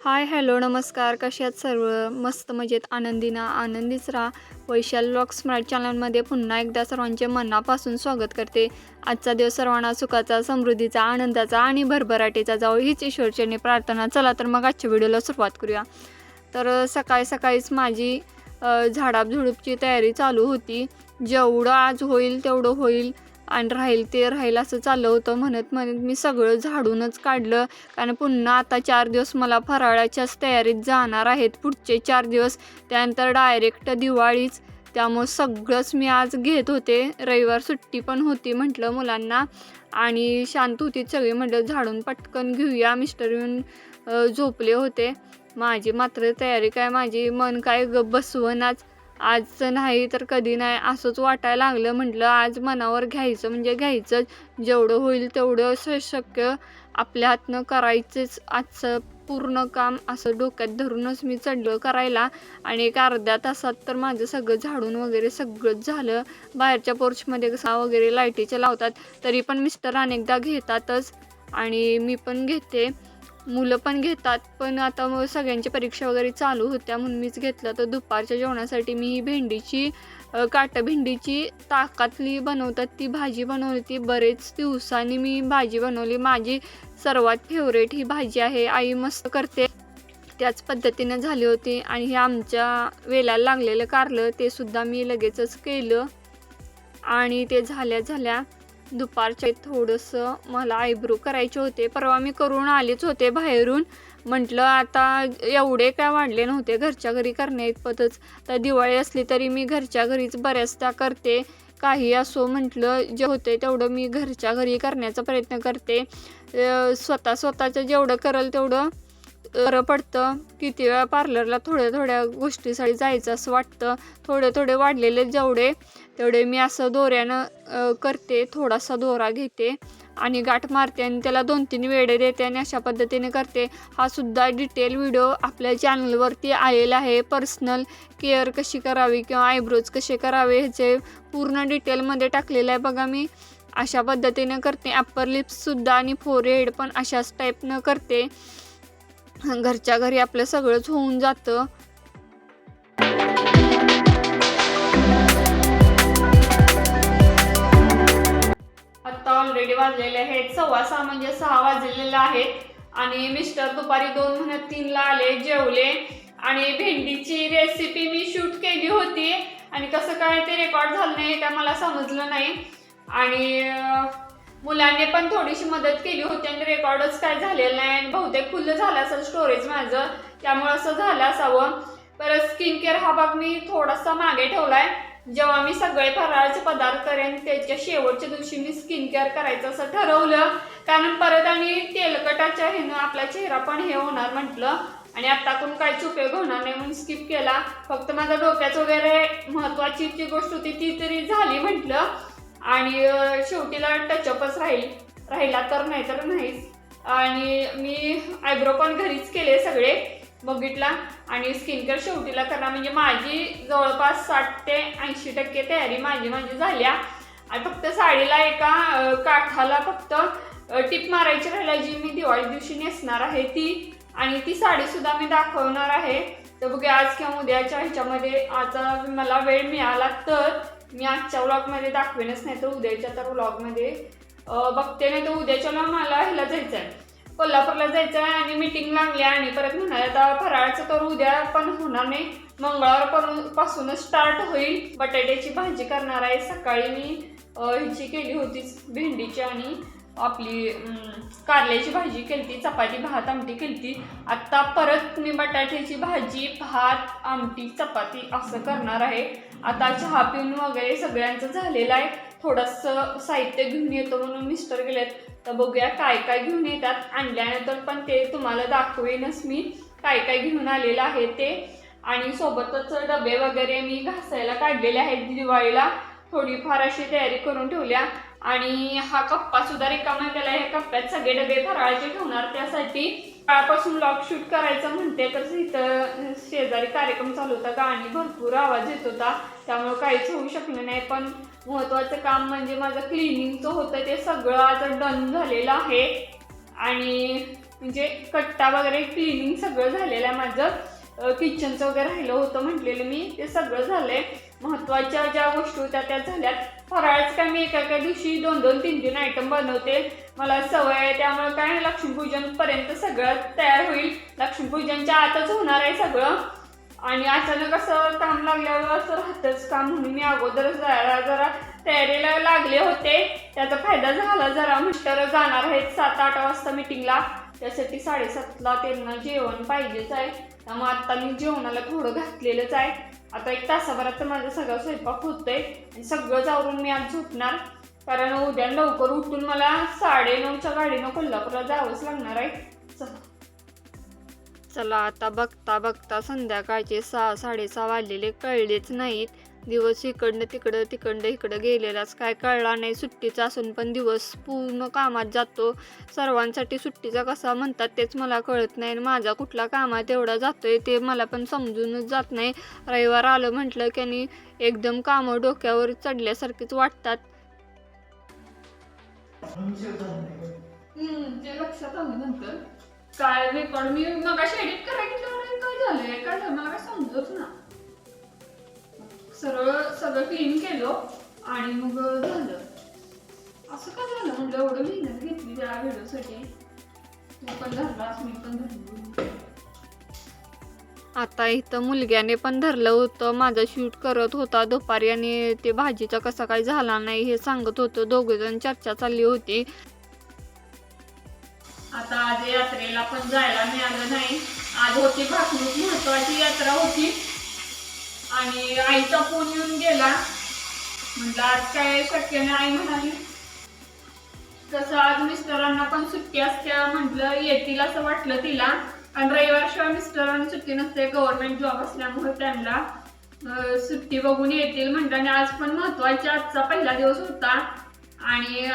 Hi hello नमस्कार. कसे आहात सर्व? मस्त मजेत आनंदीना. आनंदीच राहा. वैशाल लॉक स्मार्ट चॅनलमध्ये पुन्हा एकदा सर्वांचे मनापासून स्वागत करते. आजचा दिवस सर्वांना सुखाचा समृद्धीचा आनंदाचा आणि भरभराटीचा जाऊ हीच ईश्वरचरणी प्रार्थना. चला तर मग आजच्या व्हिडिओला सुरुवात करूया. तर सकाळी सकाळीच माझी झाडापझुडूपची तयारी चालू होती. जेवढं आज होईल तेवढं होईल आणि राहील ते राहील असं चाललं होतं. म्हणत म्हणत मी सगळं झाडूनच काढलं. कारण पुन्हा आता चार दिवस मला फराळाच्याच तयारीत जाणार आहेत. पुढचे चार दिवस त्यानंतर डायरेक्ट दिवाळीच. त्यामुळं सगळंच मी आज घेत होते. रविवार सुट्टी पण होती म्हटलं मुलांना. आणि शांत होती सगळी. म्हटलं झाडून पटकन घेऊया. मिस्टर येऊन झोपले होते. माझी मात्र तयारी काय माझी मन काय ग बसवनाच आजचं नाही तर कधी नाही असंच वाटायला लागलं. म्हटलं आज मनावर घ्यायचं म्हणजे घ्यायचं जेवढं होईल तेवढं शक्य आपल्या हातनं करायचंच. आजचं पूर्ण काम असं डोक्यात धरूनच मी चढलं करायला. आणि एक अर्ध्या तासात तर माझं सगळं झाडून वगैरे सगळंच झालं. बाहेरच्या पोर्चमध्ये कसा वगैरे लाईटीचे लावतात तरी पण मिस्टर अनेकदा घेतातच. आणि मी पण घेते. मुलं पण घेतात पण आता मग सगळ्यांची परीक्षा वगैरे चालू होत्या म्हणून मीच घेतलं. तर दुपारच्या जेवणासाठी मी ही भेंडीची अ, काट भेंडीची ताकातली बनवतात ती भाजी बनवली ती बरेच दिवसांनी मी भाजी बनवली. माझी सर्वात फेवरेट ही भाजी आहे. आई मस्त करते. त्याच पद्धतीनं झाली होती आणि हे आमच्या वेलाला लागलेलं कारलं ते सुद्धा मी लगेचच केलं. आणि ते झाल्या झाल्या दुपारच्या थोडंसं मला आयब्रो करायचे होते. परवा मी करून आलेच होते बाहेरून. म्हटलं आता एवढे काय वाढले नव्हते घरच्या घरी करण्या इतपतच. तर दिवाळी असली तरी मी घरच्या घरीच बऱ्याचदा करते. काही असो म्हटलं जे होते तेवढं मी घरच्या घरी करण्याचा प्रयत्न करते. स्वतः स्वतःचं जेवढं करल तेवढं बरं पडतं किती वेळा पार्लरला थोड्या थोड्या गोष्टीसाठी जायचं असं वाटतं. थोडे थोडे वाढलेले जेवढे तेवढे मी असं दोऱ्यानं करते थोडासा दोरा घेते आणि गाठ मारते आणि त्याला दोन तीन वेळे देते आणि अशा पद्धतीने करते. हा सुद्धा डिटेल व्हिडिओ आपल्या चॅनलवरती आलेला आहे. पर्सनल केअर कशी करावी किंवा आयब्रोज कसे करावे ह्याचे पूर्ण डिटेलमध्ये टाकलेलं आहे बघा मी. अशा पद्धतीने करते. अप्पर लिप्ससुद्धा आणि फोरहेड पण अशाच टाईपनं करते. घरच्या घरी आपलं सगळंच होऊन जातं. आत्ता ऑलरेडी वाजलेले आहेत. सव्वा सहा म्हणजे सहा वाजलेले आहेत. आणि मिस्टर दुपारी दोन म्हणत तीनला आले जेवले. आणि भेंडीची रेसिपी मी शूट केली होती. आणि कसं काय ते रेकॉर्ड झालं नाही त्या मला समजलं नाही. आणि मुलांनी पण थोडीशी मदत केली होती आणि रेकॉर्डच काय झालेलं नाही. आणि बहुतेक फुल्ल झालं असेल स्टोरेज माझं. त्यामुळं असं झालं असावं. परत स्किन केअर हा भाग मी थोडासा मागे ठेवलाय. जेव्हा मी सगळे फराळाचे पदार्थ करेन त्याच्या शेवटच्या दिवशी मी स्किन केअर करायचं असं ठरवलं. कारण परत आणि तेलकटाच्या ह्यानं आपला चेहरा पण हे होणार म्हटलं. आणि आत्ताकडून काहीच उपयोग होणार नाही म्हणून स्किप केला. फक्त माझा डोक्याचं वगैरे महत्वाची जी गोष्ट होती ती तरी झाली म्हटलं. आणि शेवटीला टचअपच राहील. राहिला तर नाही तर नाहीच. आणि मी आयब्रो पण घरीच केले सगळे बघितला. आणि स्किन केअर शेवटीला करणार म्हणजे माझी जवळपास साठ ते ऐंशी टक्के तयारी माझी माझी झाल्या. आणि फक्त साडीला एका काठाला फक्त टिप मारायची राहिला जी मी दिवाळी दिवशी नेसणार आहे ती. आणि ती साडीसुद्धा मी दाखवणार आहे. तर बघूया आज किंवा उद्याच्या ह्याच्यामध्ये आता मला वेळ मिळाला तर मी आजच्या व्लॉगमध्ये दाखवेनच नाही तर उद्याच्या तर व्लॉगमध्ये बघते नाही तर उद्याच्याला मला ह्याला जायचं आहे कोल्हापूरला जायचं आहे आणि मीटिंग लागली आणि परत म्हणाले आता फराळाचं तर उद्या पण होणार नाही. मंगळवार पासूनच स्टार्ट होईल. बटाट्याची भाजी करणार आहे. सकाळी मी ह्याची केली होतीच भेंडीची आणि आपली कारल्याची भाजी केलती चपाती भात आमटी केलती. आत्ता परत मी बटाट्याची भाजी भात आमटी चपाती असं करणार आहे. आता चहा पिऊन वगैरे सगळ्यांचं झालेलं आहे. थोडंसं साहित्य घेऊन येतो म्हणून मिस्टर गेलेत. तर बघूया काय काय घेऊन येतात. आणल्यानंतर पण ते तुम्हाला दाखवेनच मी काय काय घेऊन आलेलं आहे ते. आणि सोबतच डबे वगैरे मी घासायला काढलेले आहेत दिवाळीला. थोडीफार अशी तयारी करून ठेवल्या. आणि हा कप्पा सुद्धा रिकामा केला ह्या कप्प्यात सगळे डबे फराळाचे ठेवणार त्यासाठी. काळापासून लॉक शूट करायचं म्हणते तर इथं शेजारी कार्यक्रम चालू होता. गाणी भरपूर आवाज येत होता. त्यामुळे काहीच होऊ शकलं नाही. पण महत्वाचं काम म्हणजे माझं क्लिनिंगचं होतं ते सगळं आता डन झालेलं आहे. आणि म्हणजे कट्टा वगैरे क्लिनिंग सगळं झालेलं आहे माझं. किचनचं वगैरे राहिलं होतं म्हटलेलं मी. ते सगळं झालंय. महत्त्वाच्या ज्या गोष्टी होत्या त्या झाल्यात. फराळच काय मी एका एका दिवशी दोन दोन तीन तीन आयटम बनवते. मला सवय आहे त्यामुळे काय लक्ष्मीपूजन पर्यंत सगळं तयार होईल. लक्ष्मीपूजनच्या आतच होणार आहे सगळं. आणि अचानक असं काम लागल्यावर असं राहतंच काम म्हणून मी अगोदरच जरा जरा तयारीला लागले होते. त्याचा फायदा झाला जरा. मिस्टर जाणार आहेत सात आठ वाजता मिटिंगला त्यासाठी साडेसातला त्यांना जेवण पाहिजेच आहे. त्यामुळे आता मी जेवणाला थोडं घातलेलंच आहे. आता एक तासाभरात तर माझा सगळा स्वयंपाक होतोय आणि सगळं जावरून मी आज झोपणार. कारण उद्या लवकर उठून मला साडेनऊच्या गाडीनं कोल्हापूरला जावंच लागणार आहे. चला. चला आता बघता बघता संध्याकाळचे सहा साडेसहा वाजलेले कळलेच नाहीत. दिवस इकडनं तिकडं तिकडं इकडं गेलेलाच. काय कळला नाही सुट्टीचा असून पण दिवस पूर्ण कामात जातो. सर्वांसाठी सुट्टीचा कसा म्हणतात तेच मला कळत नाही. आणि माझा कुठला कामात एवढा जातोय ते मला पण समजूनच जात नाही. रविवार आलं म्हटलं की आणि एकदम कामं डोक्यावर चढल्यासारखीच वाटतात. लक्षात आलं नंतर. काय रेकॉर्ड मी मग एडिट काय झालंय? काय झालं? मला काय समजत ना. सरळ सगळं क्लीन केलं आणि मग झालं. असं का झालं? म्हणलं एवढं मेहनत घेतली त्या व्हिडिओसाठी. तू पण धरलास मी पण धरली. आता इथं मुलग्याने पण धरलं होतं. माझा शूट करत होता दुपारी आणि ते भाजीचा कसा काय झाला नाही हे सांगत होतं. दोघे जण चर्चा चालली होती. आता आज यात्रेला पण जायला मिळालं नाही. आज होती भाकणूक महत्वाची यात्रा होती. आणि आईचा फोन येऊन गेला. म्हटलं आज काय शक्य नाही आई म्हणाली तसं आज मिस्टरांना पण सुट्टी असत्या म्हटलं येतील असं वाटलं तिला. आणि रविवारशिवाय मिस्टरांना सुट्टी नसते गव्हर्नमेंट जॉब असल्यामुळे त्यांना सुट्टी बघून येतील म्हणतात आणि आज पण महत्वाची आजचा पहिला दिवस होता. आणि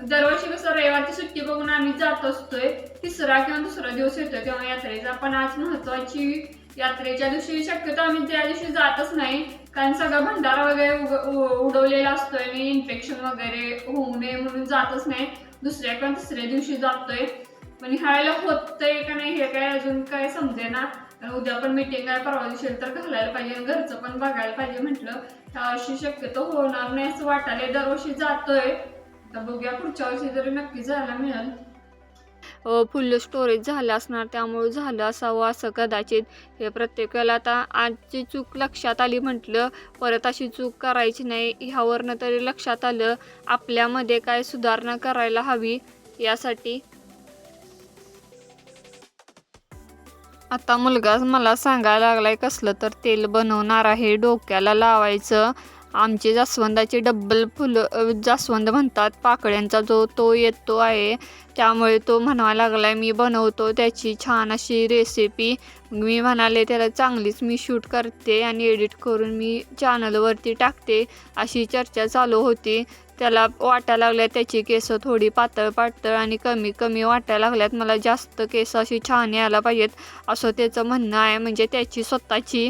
दरवर्षी कसं रविवारची सुट्टी बघून आम्ही जात असतोय. तिसरा किंवा दुसरा दिवस येतोय तेव्हा यात्रेचा. पण आज महत्वाची यात्रेच्या दिवशी शक्यतो आम्ही त्या दिवशी जातच नाही. कारण सगळा भंडारा वगैरे उडवलेला असतोय. आणि इन्फेक्शन वगैरे होऊ नये म्हणून जातच नाही. दुसऱ्या किंवा तिसऱ्या दिवशी जातोय. पण ह्यावेळेला होतंय का नाही हे काय अजून काय समजे ना उद्या पण मिटिंग आहे परवा दिवशी तर घालायला पाहिजे आणि घरचं पण बघायला पाहिजे म्हटलं. ह्या वर्षी शक्यतो होणार नाही असं वाटायला दरवर्षी जातोय. तर बघूया पुढच्या वर्षी जरी नक्की जायला मिळेल. फुल स्टोरेज झालं असणार त्यामुळे झालं असावं असं कदाचित. हे प्रत्येकाला आता आजची चूक लक्षात आली म्हटलं परत अशी चूक करायची नाही ह्यावरनं तरी लक्षात आलं आपल्यामध्ये काय सुधारणा करायला हवी यासाठी. आता मुलगा मला सांगायला लागलाय कसलं तर तेल बनवणार आहे डोक्याला लावायचं. आमचे जास्वंदाचे डब्बल फुलं जास्वंद म्हणतात. पाकळ्यांचा जो तो येतो आहे. त्यामुळे तो म्हणायला लागलाय मी बनवतो त्याची छान अशी रेसिपी मी म्हणाले त्याला चांगलीच मी शूट करते आणि एडिट करून मी चॅनलवरती टाकते. अशी चर्चा चालू होती. त्याला वाटायला लागल्या त्याची केस थोडी पातळ पातळ आणि कमी कमी वाटायला लागल्यात. मला जास्त केस अशी छान यायला पाहिजेत. असं त्याचं म्हणणं आहे. म्हणजे त्याची स्वतःची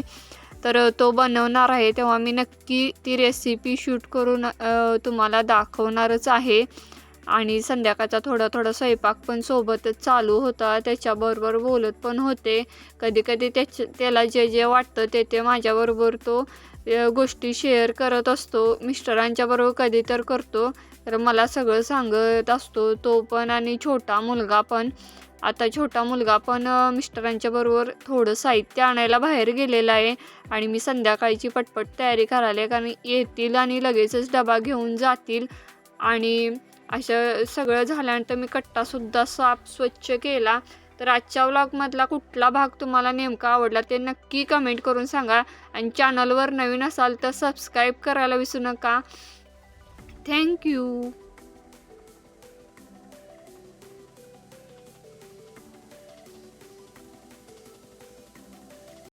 तर तो बनवणार आहे तेव्हा मी नक्की ती रेसिपी शूट करून तुम्हाला दाखवणारच आहे. आणि संध्याकाळचा थोडा थोडा स्वयंपाक पण सोबतच चालू होता. त्याच्याबरोबर बोलत पण होते. कधी कधी त्याच्या त्याला जे जे वाटतं ते ते माझ्याबरोबर तो गोष्टी शेअर करत असतो. मिस्टरांच्या बरोबर कधी तर करतो. तर मला सगळं सांगत असतो. तो पण आणि छोटा मुलगा पण. आता छोटा मुलगा पण मिस्टरांच्या बरोबर थोडं साहित्य आणायला बाहेर गेलेला आहे. आणि मी संध्याकाळची पटपट तयारी करायला आहे. कारण येतील आणि लगेचच डबा घेऊन जातील. आणि असं सगळं झाल्यानंतर मी कट्टासुद्धा साफ स्वच्छ केला. तर आजच्या व्लॉगमधला कुठला भाग तुम्हाला नेमका आवडला ते नक्की कमेंट करून सांगा. आणि चॅनलवर नवीन असाल तर सबस्क्राईब करायला विसरू नका. थँक्यू